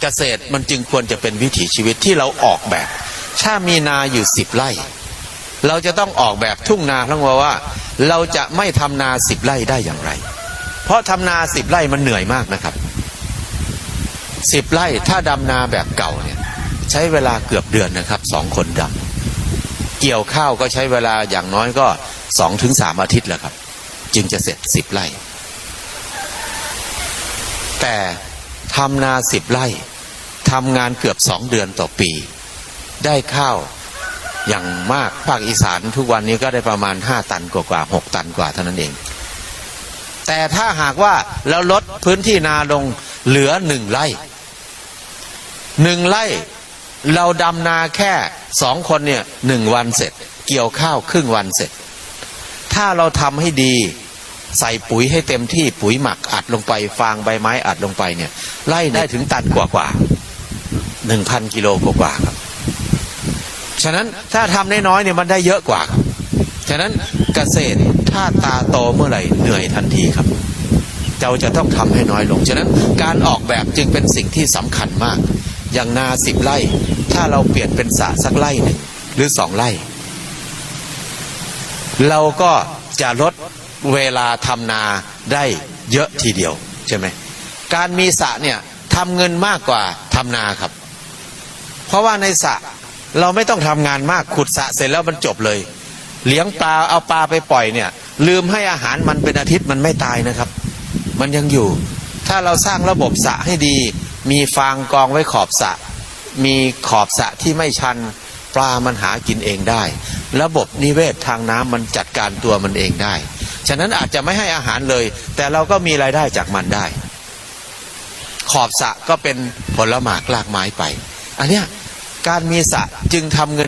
เกษตรมันจึงควรจะเป็นวิถีชีวิตที่เราออกแบบ ถ้ามีนาอยู่สิบไร่ เราจะต้องออกแบบทุ่งนาทั้งว่าว่า เราจะไม่ทำนาสิบไร่ได้อย่างไร เพราะทำนาสิบไร่มันเหนื่อยมากนะครับสิบไร่ถ้าดำนาแบบเก่าเนี่ยใช้เวลาเกือบเดือนนะครับสองคนดำเกี่ยวข้าวก็ใช้เวลาอย่างน้อยก็สองถึงสามอาทิตย์แหละครับ จึงจะเสร็จสิบไร่ แต่ ทำนาสิบไร่ทำงานเกือบสองเดือนต่อปี ได้ข้าวอย่างมากภาคอีสานทุกวันนี้ก็ได้ประมาณห้าตันกว่าหกตันกว่าเท่านั้นเอง แต่ถ้าหากว่าเราลดพื้นที่นาลงเหลือหนึ่งไร่หนึ่งไร่เราดำนาแค่สองคนเนี่ยหนึ่งวันเสร็จ เกี่ยวข้าวครึ่งวันเสร็จ ถ้าเราทำให้ดี ใส่ปุ๋ยให้เต็มที่ปุ๋ยหมักอัดลงไป ฟางใบไม้อัดลงไปเนี่ยไล่ได้ถึงตันกว่ากว่าหนึ่งพันกิโลกว่ากว่าครับ ฉะนั้นถ้าทำน้อยๆเนี่ยมันได้เยอะกว่าครับฉะนั้นเกษตรถ้าตาโตเมื่อไหร่เหนื่อยทันทีครับเราจะต้องทำให้น้อยลง ฉะนั้นการออกแบบจึงเป็นสิ่งที่สำคัญมาก อย่างนาสิบไร่ ถ้าเราเปลี่ยนเป็นสระสักไร่หนึ่งหรือสองไร่ เราก็จะลด เวลาทำนาได้เยอะทีเดียวใช่ไหมการมีสระเนี่ยทำเงินมากกว่าทำนาครับ เพราะว่าในสระเราไม่ต้องทำงานมากขุดสระเสร็จแล้วมันจบเลย เลี้ยงปลาเอาปลาไปปล่อยเนี่ย ลืมให้อาหารมันเป็นอาทิตย์มันไม่ตายนะครับ มันยังอยู่ ถ้าเราสร้างระบบสระให้ดี มีฟางกองไว้ขอบสระมีขอบสระที่ไม่ชันปลามันหากินเองได้ ระบบนิเวศทางน้ำมันจัดการตัวมันเองได้ ฉะนั้นอาจจะไม่ให้อาหารเลย แต่เราก็มีรายได้จากมันได้ ขอบสะก็เป็นผลหมากลากไม้ไป อันเนี้ยการมีสะจึงทำเงิน